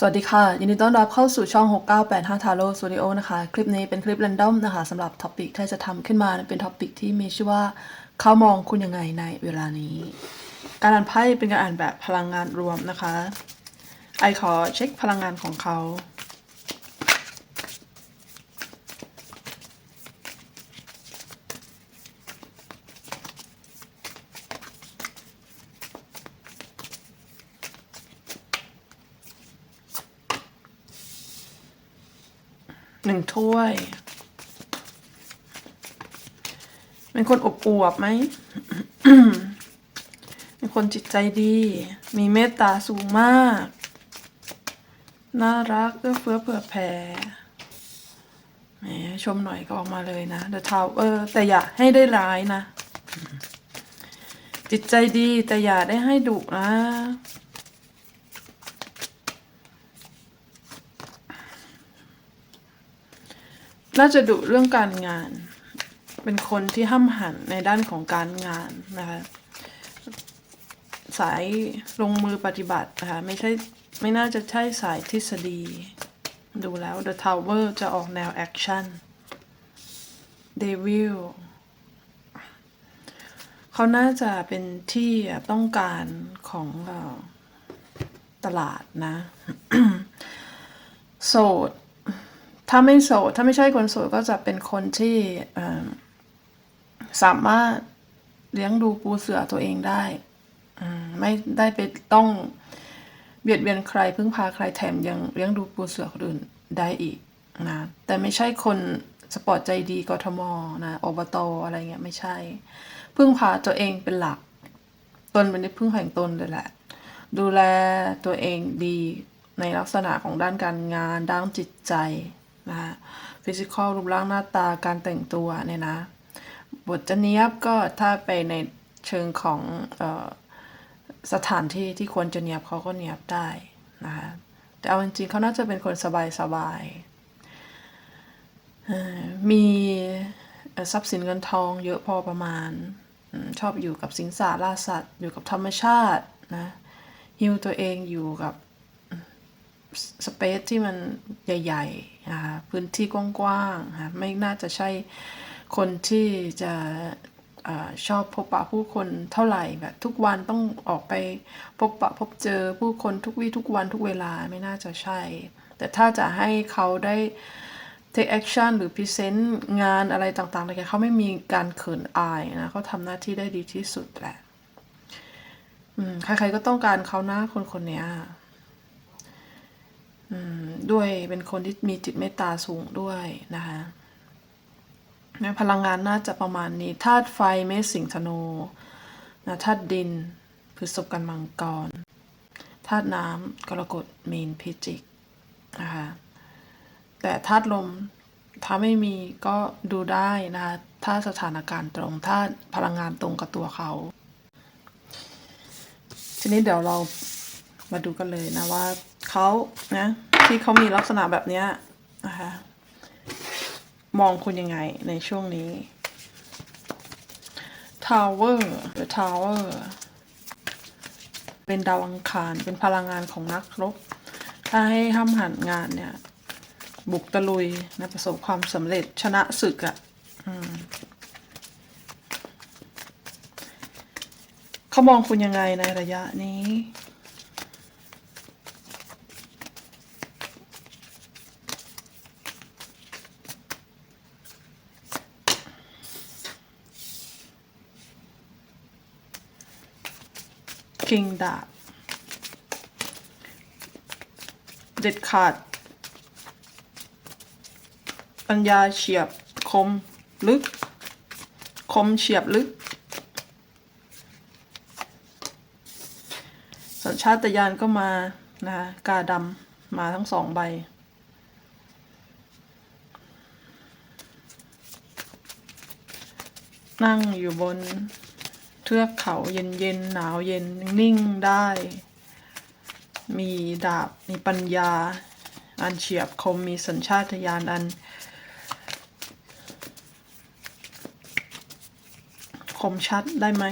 สวัสดีค่ะ ยินดีต้อนรับเข้าสู่ช่อง 6985 Taro Studio นะคะ คลิปนี้เป็นคลิป r รนดอมนะคะสำหรับท็อปิกที่จะทำขึ้นมาเป็นท็อปิกที่มีชื่อว่า เขามองคุณยังไงในเวลานี้ การอ่านไพ่เป็นการอ่านแบบพลังงานรวมนะคะ ไอขอเช็คพลังงานของเขา หนึ่งถ้วย เป็นคนอบอวบไหม เป็นคนจิตใจดี มีเมตตาสูงมาก น่ารักเอื้อเฟื้อเผื่อแผ่แหมชมหน่อยก็ออกมาเลยนะ The Tower แต่อย่าให้ได้ร้ายนะ จิตใจดีแต่อย่าได้ให้ดุนะ น่าจะดุเรื่องการงาน เป็นคนที่ห้ำหันในด้านของการงานนะคะ สายลงมือปฏิบัตินะคะ ไม่ใช่ไม่น่าจะใช่สายทฤษฎี ดูแล้ว The Tower จะออกแนวแอคชั่น Devil เขาน่าจะเป็นที่ต้องการของตลาดนะ โสด ถ้าไม่โสด ถ้าไม่ใช่คนโสดก็จะเป็นคนที่สามารถเลี้ยงดูปูเสือตัวเองได้ ไม่ได้ไปต้องเบียดเบียนใครพึ่งพาใครแถมยังเลี้ยงดูปูเสือคนอื่นได้อีกนะ แต่ไม่ใช่คนสปอร์ตใจดีกทมนะอบตอะไรเงี้ยไม่ใช่ พึ่งพาตัวเองเป็นหลัก ตนเป็นที่พึ่งแห่งตนเลยแหละ ดูแลตัวเองดีในลักษณะของด้านการงานด้านจิตใจ นะฟิสิกอลรูปร่างหน้าตาการแต่งตัวเนี่ยนะ บทจะเนี้ยบก็ถ้าไปในเชิงของออสถานที่ที่ควรจะเนียบเขาก็เนียบได้นะคะแต่เอาจริงๆเขาน่าจะเป็นคนสบายๆเอ่อมีทรัพย์สินเงินทองเยอะพอประมาณ ชอบอยู่กับสิงสาราสัตว์ อยู่กับธรรมชาตินะฮิวตัวเองอยู่กับ สเปซที่มันใหญ่ๆนะคะพื้นที่กว้างๆนะะไม่น่าจะใช่คนที่จะอชอบพบปะผู้คนเท่าไหร่แบบทุกวันต้องออกไปพบปะพบเจอผู้คนทุกวี่ทุกวันทุกเวลาไม่น่าจะใช่ แต่ถ้าจะให้เขาได้ take action หรือ present งานอะไรต่างๆอะไรเขาไม่มีการเขินอายนะเขาทำหน้าที่ได้ดีที่สุดแหละใครๆก็ต้องการเขานะคนคนนี้ ด้วยเป็นคนที่มีจิตเมตตาสูงด้วยนะคะในพลังงานน่าจะประมาณนี้ธาตุไฟเมษสิงธนูนะธาตุดินพฤษภกันมังกรธาตุน้ำกรกฎมีนพิจิกนะคะแต่ธาตุลมถ้าไม่มีก็ดูได้นะคะถ้าสถานการณ์ตรงถ้าพลังงานตรงกับตัวเขา ทีนี้เดี๋ยวเรามาดูกันเลยนะว่าเขานะ ที่เขามีลักษณะแบบนี้นะคะมองคุณยังไงในช่วงนี้ Tower The Tower เป็นดาวอังคารเป็นพลังงานของนักรบ ถ้าให้ห้ามหันงานเนี่ย บุกตะลุยนะประสบความสำเร็จชนะศึกอะ่ะเขามองคุณยังไงในระยะนี้ คิงดาบเด็ดขาด ปัญญาเฉียบคมลึก คมเฉียบลึก สัญชาตญาณก็มานะคะกาดำมาทั้งสองใบ นั่งอยู่บน เทือกเขาเย็นๆหนาวเย็นนิ่งได้ มีดาบมีปัญญา อันเฉียบคมมีสัญชาตญาณอันคมชัดได้ไหม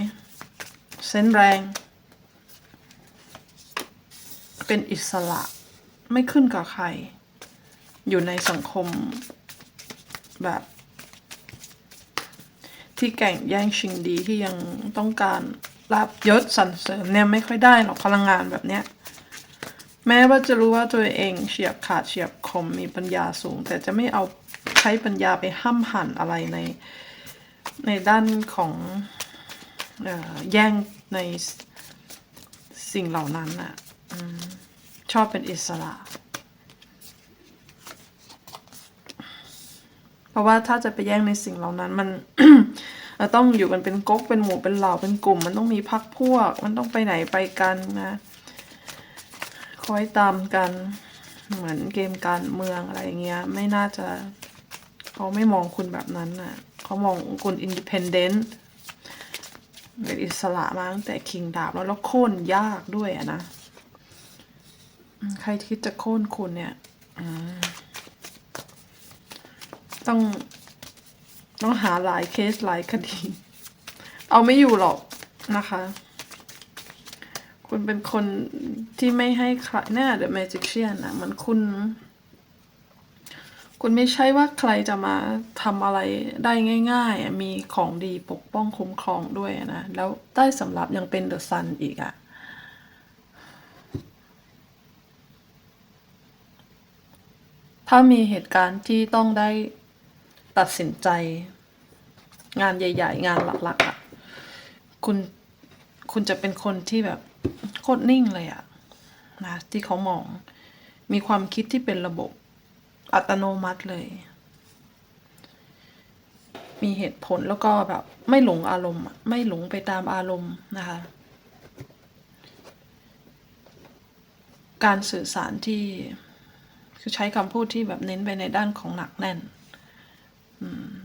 เส้นแรง เป็นอิสระไม่ขึ้นกับใคร อยู่ในสังคมแบบ ที่แก่งแย่งชิงดีที่ยังต้องการลาบยศสรรเสริญเนี่ยไม่ค่อยได้หรอกพลังงานแบบเนี้ยแม้ว่าจะรู้ว่าตัวเองเฉียบขาดเฉียบคมมีปัญญาสูง แต่จะไม่เอาใช้ปัญญาไปห้ำหั่นอะไรในในด้านของออแย่งในสิ่งเหล่านั้นน่ะชอบเป็นอิสระ เพ ราะว่าถ้าจะไปแย่งในสิ่งเหล่านั้นมันต้องอยู่กันเป็นก๊กเป็นหมู่เป็นเหล่าเป็นกลุ่ม มันต้องมีพักพวก มันต้องไปไหนไปกันนะคอยตามกันเหมือนเกมการเมืองอะไรอย่างเงี้ยไม่น่าจะเขาไม่มองคุณแบบนั้นน่ะเขามองคุณอินดิเพนเดนต์เป็นอิสระมาตั้งแต่คิงดาบแล้วแล้วโค่นยากด้วยอะนะ ใครที่จะโค่นคุณเนี่ยอืม ต้องต้องหาหลายเคสหลายคดี เอาไม่อยู่หรอกนะคะ คุณเป็นคนที่ไม่ให้ใครแน่ The Magician นนะเหมือนคุณ คุณไม่ใช่ว่าใครจะมาทำอะไรได้ง่าย ๆ มีของดีปกป้องคุ้มครองด้วยนะ แล้วได้สำหรับยังเป็น The Sun อีกอะถ้ามีเหตุการณ์ที่ต้องได้ ตัดสินใจ งานใหญ่ ๆ งานหลักๆอะคุณคุณจะเป็นคนที่แบบโคตรนิ่งเลยอะนะที่เขามอง มีความคิดที่เป็นระบบอัตโนมัติเลย มีเหตุผลแล้วก็แบบ ไม่หลงอารมณ์ ไม่หลงไปตามอารมณ์นะคะ การสื่อสารที่คือใช้คำพูดที่แบบเน้นไปในด้านของหนักแน่น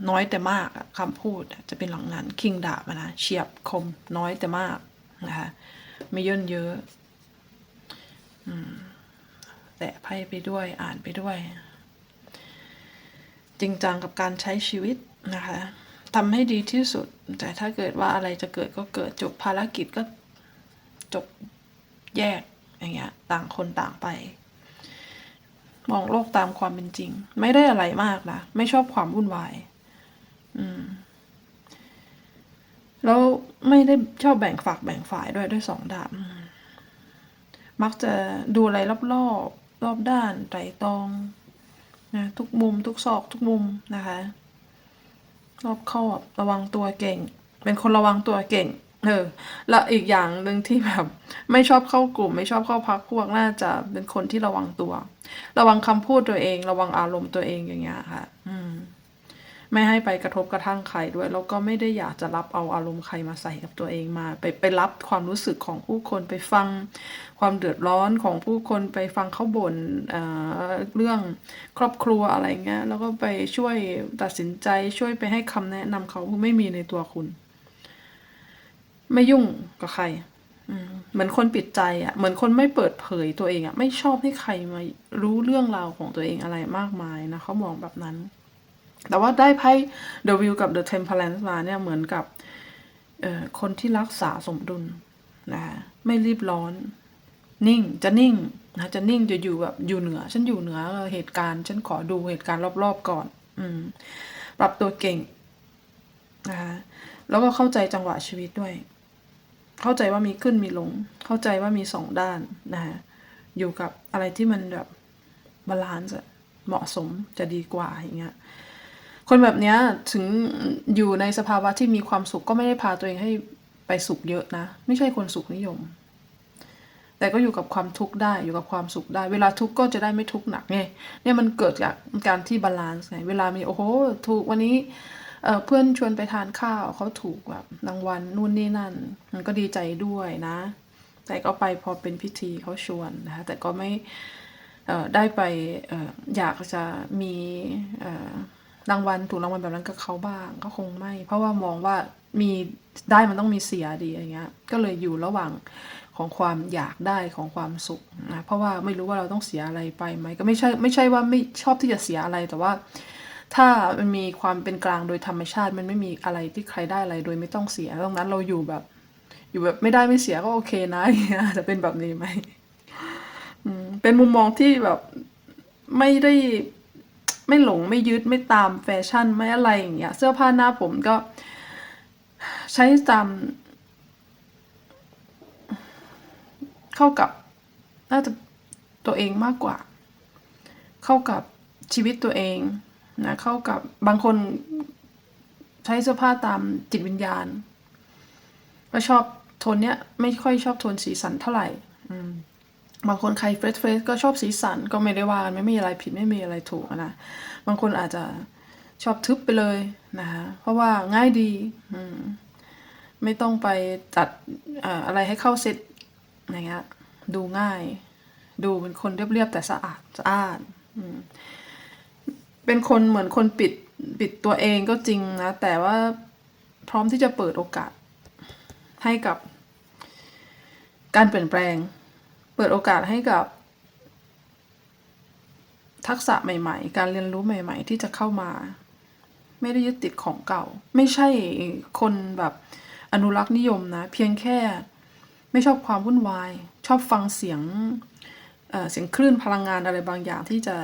น้อยแต่มากคำพูดจะเป็นหลังนั้น คิงดาบนะเฉียบคมน้อยแต่มากนะคะไม่ย่นเยอะแต่ไพ่ไปด้วยอ่านไปด้วย จริงจังกับการใช้ชีวิตนะคะทำให้ดีที่สุด แต่ถ้าเกิดว่าอะไรจะเกิดก็เกิดจบภารกิจก็จบแยกอย่างเงี้ยต่างคนต่างไป มองโลกตามความเป็นจริง ไม่ได้อะไรมากนะ ไม่ชอบความวุ่นวาย อืม แล้วไม่ได้ชอบแบ่งฝักแบ่งฝ่ายด้วยด้วยสองดาบมักจะดูอะไรรอบรอบรอบด้านไตรตรองนะทุกมุม ทุกซอก ทุกมุมนะคะ รอบคอบระวังตัวเก่ง เป็นคนระวังตัวเก่ง เออแล้วอีกอย่างหนึ่งที่แบบไม่ชอบเข้ากลุ่ม ไม่ชอบเข้าพักพวกน่าจะเป็นคนที่ระวังตัว ระวังคำพูดตัวเอง ระวังอารมณ์ตัวเองอย่างเงี้ยค่ะ อืม ไม่ให้ไปกระทบกระทั่งใครด้วย แล้วก็ไม่ได้อยากจะรับเอาอารมณ์ใครมาใส่กับตัวเองมา ไปไปรับความรู้สึกของผู้คนไปฟังความเดือดร้อนของผู้คนไปฟังเขาบ่นเอ่อเรื่องครอบครัวอะไรเงี้ยแล้วก็ไปช่วยตัดสินใจช่วยไปให้คำแนะนำเขาไม่มีในตัวคุณ ไม่ยุ่งกับใครเหมือนคนปิดใจอะ่ะ เหมือนคนไม่เปิดเผยตัวเองอะ่ะ ไม่ชอบให้ใครมารู้เรื่องราวของตัวเองอะไรมากมายนะเขามองแบบนั้น แต่ว่าได้ไพ่ The Wheel กับ The Temperance มาเนี่ยเหมือนกับคนที่รักษาสมดุลนะคะไม่รีบร้อน นิ่งจะนิ่งนะจะนิ่งจะอยู่แบบอยู่เหนือ ฉันอยู่เหนือเหตุการณ์ ฉันขอดูเหตุการณ์รอบๆก่อน อืม ปรับตัวเก่งนะคะแล้วก็เข้าใจจังหวะชีวิตด้วย เข้าใจว่ามีขึ้นมีลง เข้าใจว่ามีสองด้านนะคะอยู่กับอะไรที่มันแบบบาลานซ์เหมาะสมจะดีกว่าอย่างเงี้ยคนแบบเนี้ยถึงอยู่ในสภาวะที่มีความสุขก็ไม่ได้พาตัวเองให้ไปสุขเยอะนะ ไม่ใช่คนสุขนิยม แต่ก็อยู่กับความทุกข์ได้อยู่กับความสุขได้ เวลาทุกข์ก็จะได้ไม่ทุกข์หนักไงเนี่ยมันเกิดจากการที่บาลานซ์ไงเวลามีโอ้โหถูกวันนี้ เเพื่อนชวนไปทานข้าวเขาถูกแบบรางวัลนู่นนี่นั่น มันก็ดีใจด้วยนะ แต่ก็ไปพอเป็นพิธีเขาชวนนะคะแต่ก็ไม่ได้ไปออยากจะมีรางวัลถูกรางวัลแบบนั้นกับเขาบ้างก็คงไม่ เพราะว่ามองว่ามีได้มันต้องมีเสียดีอย่างเงี้ย ก็เลยอยู่ระหว่างของความอยากได้ของความสุขนะเพราะว่าไม่รู้ว่าเราต้องเสียอะไรไปไหมก็ไม่ใช่ไม่ใช่ว่าไม่ชอบที่จะเสียอะไรแต่ว่า ถ้ามันมีความเป็นกลางโดยธรรมชาติ มันไม่มีอะไรที่ใครได้อะไรโดยไม่ต้องเสียตรงนั้นเราอยู่แบบ อยู่แบบไม่ได้ไม่เสียก็โอเคนะเงี้ยจะเป็นแบบนี้ไหมเป็นเป็นมุมมองที่แบบไม่ได้ไม่หลงไม่ยึดไม่ตามแฟชั่นไม่อะไรอย่างเงี้ย เสื้อผ้าหน้าผมก็ ใช้ตามเข้ากับน่าจะตัวเองมากกว่า เข้ากับชีวิตตัวเอง นะเข้ากับบางคนใช้เสื้อผ้าตามจิตวิญญาณ ก็ชอบโทนเนี้ย ไม่ค่อยชอบโทนสีสันเท่าไหร่บางคนใครเฟรชเฟรชก็ชอบสีสันก็ไม่ได้ว่ากันไม่มีอะไรผิดไม่มีอะไรถูกนะบางคนอาจจะชอบทึบไปเลยนะคะเพราะว่าง่ายดีไม่ต้องไปจัดอะไรให้เข้าเซตอย่างเงี้ยดูง่าย ดูเป็นคนเรียบๆแต่สะอาดสะอาดอื เป็นคนเหมือนคนปิดปิดตัวเองก็จริงนะ แต่ว่าพร้อมที่จะเปิดโอกาส ให้กับ การเปลี่ยนแปลง เปิดโอกาสให้กับ ทักษะใหม่ ๆ การเรียนรู้ใหม่ ๆ ที่จะเข้ามา ไม่ได้ยึดติดของเก่า ไม่ใช่คนแบบอนุรักษ์นิยมนะ เพียงแค่ไม่ชอบความวุ่นวาย ชอบฟังเสียงเเสียงคลื่นพลังงานอะไรบางอย่างที่จะ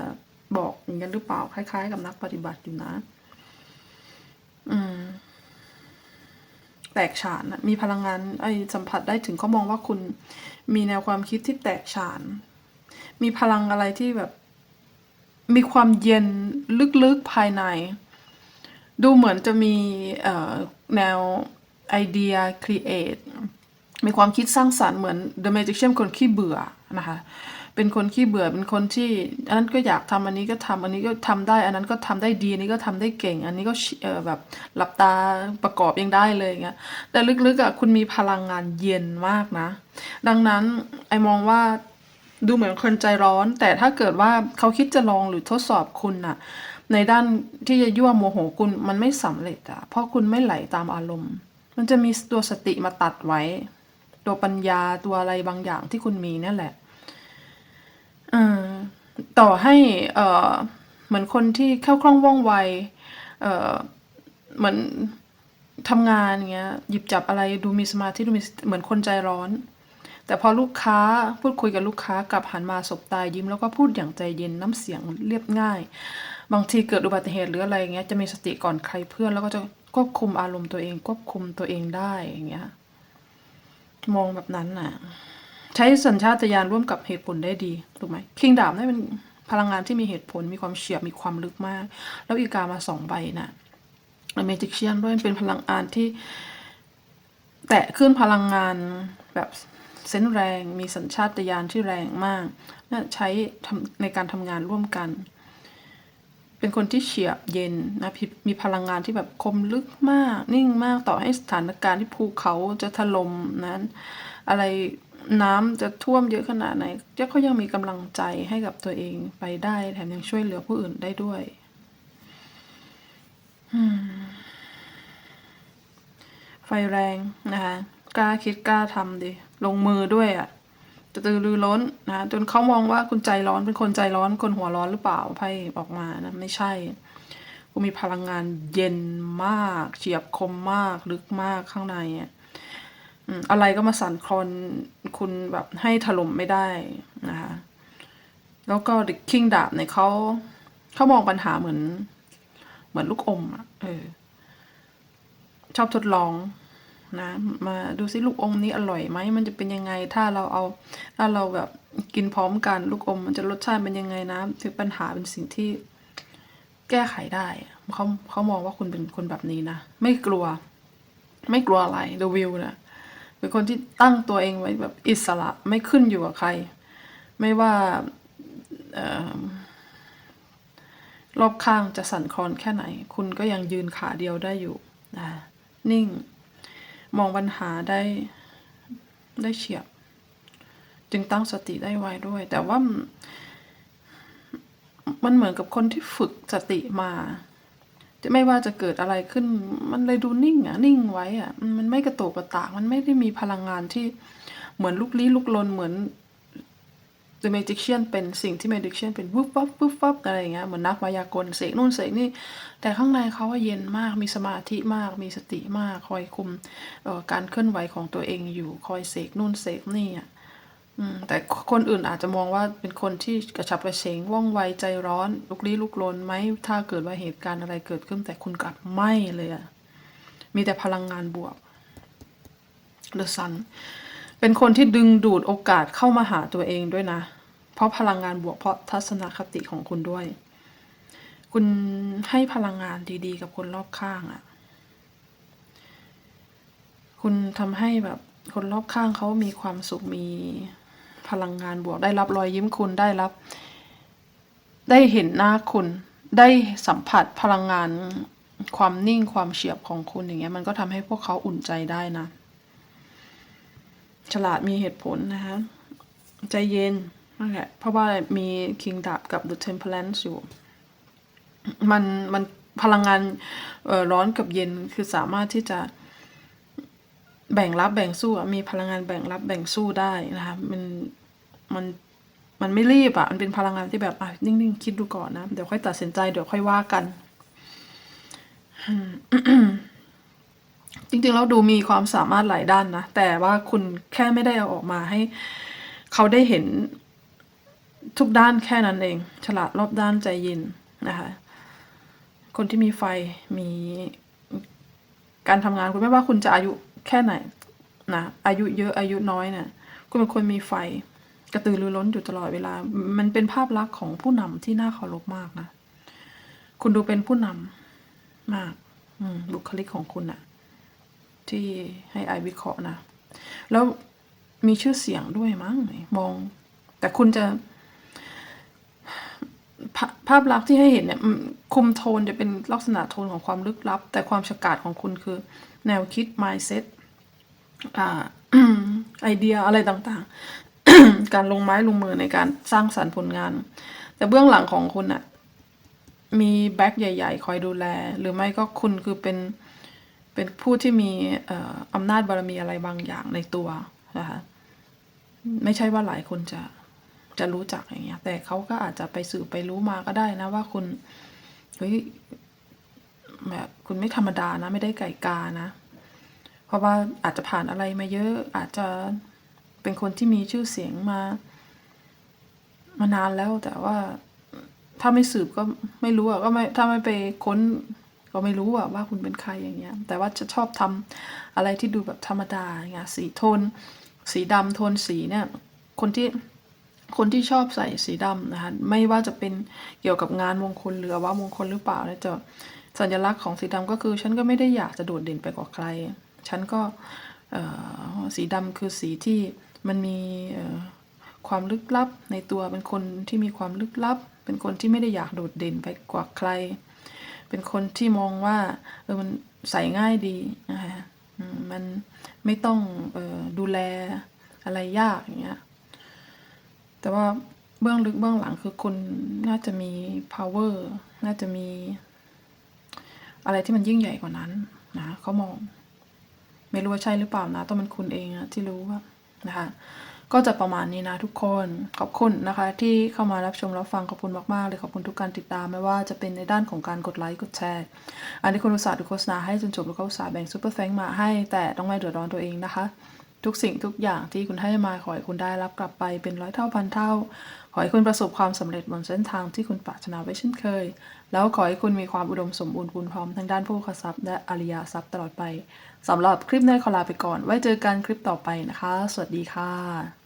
บอกอย่างนั้นหรือเปล่าคล้าย ๆ กับนักปฏิบัติอยู่นะ อืม แตกฉานอะมีพลังงานไอ้สัมผัสได้ถึงเขามองว่าคุณมีแนวความคิดที่แตกฉาน มีพลังอะไรที่แบบ มีความเย็นลึกๆภายใน ดูเหมือนจะมีแนวไอเดียครีเอทมีความคิดสร้างสรรค์เหมือน The Magician คนขี้เบื่อนะคะ เป็นคนขี้เบื่อเป็นคนที่อันนั้นก็อยากทำอันนี้ก็ทำอันนี้ก็ทำได้ อันนั้นก็ทำได้ดีอันนี้ก็ทำได้เก่ง อันนี้ก็แบบหลับตาประกอบยังได้เลยอย่างเงี้ยแต่ลึกๆอะคุณมีพลังงานเย็นมากนะ ดังนั้นไอมองว่าดูเหมือนคนใจร้อน แต่ถ้าเกิดว่าเขาคิดจะลองหรือทดสอบคุณน่ะ ในด้านที่จะยั่วโมโหคุณมันไม่สำเร็จอะเพราะคุณไม่ไหลตามอารมณ์ มันจะมีตัวสติมาตัดไว้ ตัวปัญญาตัวอะไรบางอย่างที่คุณมีนั่นแหละ เออ ต่อให้ เอ่อ เหมือนคนที่เข้าคล่องว่องไว เอ่อ เหมือนทำงานอย่างเงี้ย หยิบจับอะไรดูมีสมาธิ ดูมี เหมือนคนใจร้อน แต่พอลูกค้าพูดคุยกับลูกค้ากลับหันมาสบตายิ้ม แล้วก็พูดอย่างใจเย็นน้ำเสียงเรียบง่าย บางทีเกิดอุบัติเหตุหรืออะไรอย่างเงี้ยจะมีสติก่อนใครเพื่อน แล้วก็จะควบคุมอารมณ์ตัวเอง ควบคุมตัวเองได้อย่างเงี้ย มองแบบนั้นน่ะ ใช้สัญชาตญาณร่วมกับเหตุผลได้ดีถูกไหมคิงดาบนี่เป็นพลังงานที่มีเหตุผลมีความเฉียบมีความลึกมาก แล้วอีกามาสองใบน่ะเมจิกเชียนด้วยเป็นพลังงานที่ แตะขึ้นพลังงานแบบเซนแรง มีสัญชาตญาณที่แรงมากน่ใช้ในการทำงานร่วมกัน เป็นคนที่เฉียบเย็นนะมีพลังงานที่แบบคมลึกมาก นิ่งมากต่อให้สถานการณ์ที่ภูเขาจะถล่มนั้น อะไร น้ำจะท่วมเยอะขนาดไหนเจ้าเขายังมีกำลังใจให้กับตัวเองไปได้ แถมยังช่วยเหลือผู้อื่นได้ด้วยไฟแรงนะคะกล้าคิดกล้าทำดิลงมือด้วยอะ่ะจะตือรือร้นนะจนเขามองว่าคุณใจร้อนเป็นคนใจร้อนคนหัวร้อนหรือเปล่าไพ่บอกมานะไม่ใช่คุณมีพลังงานเย็นมาก เฉียบคมมากลึกมากข้างในอะ อะไรก็มาสั่นคลอนคุณแบบให้ถล่มไม่ได้นะคะแล้วก็ The King ดาบเนี่ยเขาเขามองปัญหาเหมือน เหมือนลูกอมอะเออ ชอบทดลองนะ มาดูซิลูกอมนี้อร่อยไหมมันจะเป็นยังไง ถ้าเราเอา ถ้าเราแบบกินพร้อมกันลูกอม มันจะรสชาติเป็นยังไงนะคือปัญหาเป็นสิ่งที่แก้ไขได้เขาเขามองว่าคุณเป็นคนแบบนี้นะไม่กลัว ไม่กลัวอะไร The View นะ เป็นคนที่ตั้งตัวเองไว้แบบอิสระไม่ขึ้นอยู่กับใคร ไม่ว่าออรอบข้างจะสั่นคลอนแค่ไหน คุณก็ยังยืนขาเดียวได้อยู่นะนิ่ง มองปัญหาได้ได้เฉียบ จึงตั้งสติได้ไวด้วย แต่ว่ามันเหมือนกับคนที่ฝึกสติมา ไม่ว่าจะเกิดอะไรขึ้น มันเลยดูนิ่งอะ นิ่งไว้อะ มันไม่กระโตกกระตากมันไม่ได้มีพลังงานที่เหมือนลุกลี้ลุกลนเหมือน The Magician เป็นสิ่งที่ Magician เป็นวุบวับวุบวับอะไรอย่างเงี้ยเหมือนนักมายากลเสกนู่นเสกนี่ แต่ข้างในเขาว่าเย็นมากมีสมาธิมาก มีสติมาก คอยคุมออการเคลื่อนไหวของตัวเองอยู่ คอยเสกนู่นเสกนี่อะ อืมแต่คนอื่นอาจจะมองว่าเป็นคนที่กระฉับกระเฉงว่องไวใจร้อน ลุกลี้ลุกลนไหมถ้าเกิดว่าเหตุการณ์อะไรเกิดขึ้นแต่คุณกลับไม่เลยอะมีแต่พลังงานบวก The Sun เป็นคนที่ดึงดูดโอกาสเข้ามาหาตัวเองด้วยนะ เพราะพลังงานบวกเพราะทัศนคติของคุณด้วย คุณให้พลังงานดีๆ กับคนรอบข้างอะ คุณทำให้แบบคนรอบข้างเขามีความสุขมี พลังงานบวก ได้รับรอยยิ้มคุณได้รับ ได้เห็นหน้าคุณ ได้สัมผัสพลังงานความนิ่งความเฉียบของคุณอย่างเงี้ยมันก็ทำให้พวกเขาอุ่นใจได้นะ ฉลาดมีเหตุผลนะคะใจเย็นนั่นแหละเพราะว่ามีคิงดาบกับ The Temperance อยู่ มันมันพลังงานร้อนกับเย็นคือสามารถที่จะ แบ่งรับแบ่งสู้มีพลังงานแบ่งรับแบ่งสู้ได้นะคะมันมันมันไม่รีบอะมันเป็นพลังงานที่แบบอะนิ่งๆคิดดูก่อนนะ เดี๋ยวค่อยตัดสินใจเดี๋ยวค่อยว่ากัน จริงๆแล้วดูมีความสามารถหลายด้านนะ แต่ว่าคุณแค่ไม่ได้เอาออกมาให้ เขาได้เห็นทุกด้านแค่นั้นเอง ฉลาดรอบด้านใจเย็นนะคะ คนที่มีไฟมีการทำงานคุณไม่ว่าคุณจะอายุ แค่ไหนนะอายุเยอะอายุน้อยเนี่ยคุณเป็นคนมีไฟกระตือรือร้นอยู่ตลอดเวลา มันเป็นภาพลักษณ์ของผู้นำที่น่าเคารพมากนะ คุณดูเป็นผู้นำมาก อืบุคลิกของคุณน่ะที่ให้ไอวิเคราะห์นะ แล้วมีชื่อเสียงด้วยมั้งมอง แต่คุณจะภาภาพลักษณ์ที่ให้เห็นเนี่ยคุมโทนจะเป็นลักษณะโทนของความลึกลับ แต่ความฉกาจของคุณคือ แนวคิด mindset ไอเดียอะไรต่างๆ การลงไม้ลงมือในการสร้างสรรค์ผลงาน แต่เบื้องหลังของคุณอะมีแบ็คใหญ่ ๆ คอยดูแล หรือไม่ก็คุณคือเป็นเป็นผู้ที่มีเอ่ออำนาจบารมีอะไรบางอย่างในตัวนะคะไม่ใช่ว่าหลายคนจะจะรู้จักอย่างเงี้ย แต่เขาก็อาจจะไปสืบไปรู้มาก็ได้นะว่าคุณเฮ้ยแบบคุณไม่ธรรมดานะ ไม่ได้ไก่กานะ เพราะว่าอาจจะผ่านอะไรมาเยอะ อาจจะเป็นคนที่มีชื่อเสียงมามานานแล้วแต่ว่าถ้าไม่สืบก็ไม่รู้อะก็ไม่ถ้าไม่ไปค้น ก็ไม่รู้อะว่าคุณเป็นใครอย่างเงี้ย แต่ว่าจะชอบทำอะไรที่ดูแบบธรรมดาอย่างเงี้ยสีโทน สีดำโทนสีเนี่ย คนที่คนที่ชอบใส่สีดำนะคะไม่ว่าจะเป็นเกี่ยวกับงานมงคลหรือว่ามงคลหรือเปล่าเนี่ยจะสัญลักษณ์ของสีดำก็คือ ฉันก็ไม่ได้อยากจะโดดเด่นไปกว่าใคร ฉันก็สีดำคือสีที่มันมีความลึกลับในตัวเป็นคนที่มีความลึกลับ เป็นคนที่ไม่ได้อยากโดดเด่นไปกว่าใคร เป็นคนที่มองว่าเออมันใส่ง่ายดีนะคะมันไม่ต้องออดูแลอะไรยากอย่างเงี้ยแต่ว่าเบื้องลึกเบื้องหลังคือคุณน่าจะมี power น่าจะมี อะไรที่มันยิ่งใหญ่กว่านั้นนะเขามอง ไม่รู้ว่าใช่หรือเปล่านะต้องเป็นคุณเองอะที่รู้ว่านะคะก็จะประมาณนี้นะทุกคนขอบคุณนะคะ ที่เข้ามารับชมรับฟังขอบคุณมาก ๆ เลยขอบคุณทุกการติดตามไม่ว่าจะเป็นในด้านของการกดไลค์กดแชร์ อันนี้คุณอุตส่าห์ดูโฆษณาให้จนจบแล้วก็อุตส่าห์แบ่งซูเปอร์แฟงมาให้แต่ต้องไม่เดือดร้อนตัวเองนะคะ ทุกสิ่งทุกอย่างที่คุณให้มาขอให้คุณได้รับกลับไปเป็นร้อยเท่าพันเท่า อให้คุณประสบความสำเร็จบนเส้นทางที่คุณปรารถนาไว้เช่นเคย แล้วขอให้คุณมีความอุดมสมบูรณ์พูนพร้อมทั้งด้านผู้ขทรัพย์และอริยทรัพย์ตลอดไปสำหรับคลิปนี้ขอลาไปก่อน ไว้เจอกันคลิปต่อไปนะคะ สวัสดีค่ะ